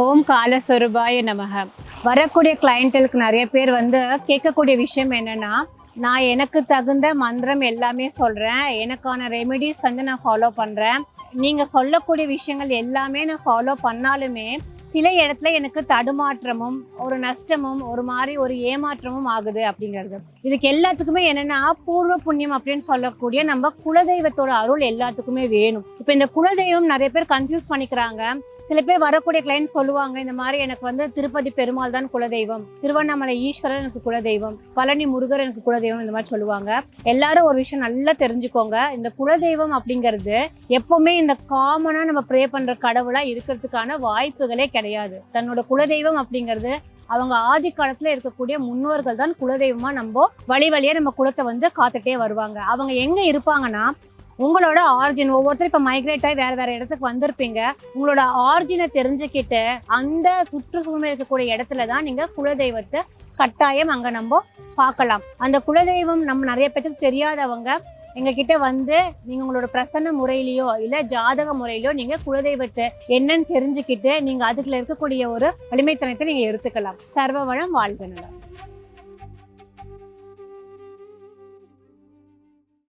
ஓம் காலஸ்வரூபாய நமக. வரக்கூடிய கிளைண்ட்டுக்கு நிறைய பேர் வந்து கேட்கக்கூடிய விஷயம் என்னென்னா நான் எனக்கு தகுந்த மந்திரம் எல்லாமே சொல்கிறேன் எனக்கான ரெமெடிஸ் வந்து நான் ஃபாலோ பண்ணுறேன் நீங்கள் சொல்லக்கூடிய விஷயங்கள் எல்லாமே நான் ஃபாலோ பண்ணாலுமே சில இடத்துல எனக்கு தடுமாற்றமும் ஒரு நஷ்டமும் ஒரு மாதிரி ஒரு ஏமாற்றமும் ஆகுது அப்படிங்கிறது. இதுக்கு எல்லாத்துக்குமே என்னன்னா பூர்வ புண்ணியம் அப்படின்னு சொல்லக்கூடிய நம்ம குலதெய்வத்தோட அருள் எல்லாத்துக்குமே வேணும். இப்போ இந்த குலதெய்வம் நிறைய பேர் கன்ஃபியூஸ் பண்ணிக்கிறாங்க. சில பேர் வரக்கூடிய கிளைண்ட் சொல்லுவாங்க இந்த மாதிரி எனக்கு வந்து திருப்பதி பெருமாள் தான் குலதெய்வம். திருவண்ணாமலை ஈஸ்வரர் எனக்கு குலதெய்வம். பழனி முருகர் எனக்கு குலதெய்வம் இந்த மாதிரி சொல்லுவாங்க. எல்லாரும் ஒரு விஷயம் நல்லா தெரிஞ்சுக்கோங்க. இந்த குலதெய்வம் அப்படிங்கிறது எப்பவுமே இந்த காமனா நம்ம ப்ரே பண்ற கடவுளா இருக்கிறதுக்கான வாய்ப்புகளே கிடையாது தன்னோட குலதெய்வம் அப்படிங்கிறது அவங்க ஆதி காலத்துல இருக்கக்கூடிய முன்னோர்கள் தான் குலதெய்வமா நம்ம வழி வழியா நம்ம குலத்தை வந்து காத்துட்டே வருவாங்க. அவங்க எங்க இருப்பாங்கன்னா உங்களோட ஆர்ஜின் ஒவ்வொருத்தரும் இப்போ மைக்ரேட் ஆகி வேற வேற இடத்துக்கு வந்திருப்பீங்க. உங்களோட ஆர்ஜினை தெரிஞ்சுக்கிட்டு அந்த சுற்றுச்சூழல் இருக்கக்கூடிய இடத்துல தான் நீங்க குலதெய்வத்தை கட்டாயம் அங்க நம்ம பார்க்கலாம். அந்த குலதெய்வம் நம்ம நிறைய பேருக்கு தெரியாதவங்க எங்ககிட்ட வந்து நீங்க உங்களோட பிரசன்ன முறையிலயோ இல்ல ஜாதக முறையிலயோ நீங்க குலதெய்வத்தை என்னன்னு தெரிஞ்சுக்கிட்டு நீங்க அதுக்குள்ள இருக்கக்கூடிய ஒரு வலிமைத்தனத்தை நீங்க எடுத்துக்கலாம். சர்வ வளம் வாழ்க நலம்.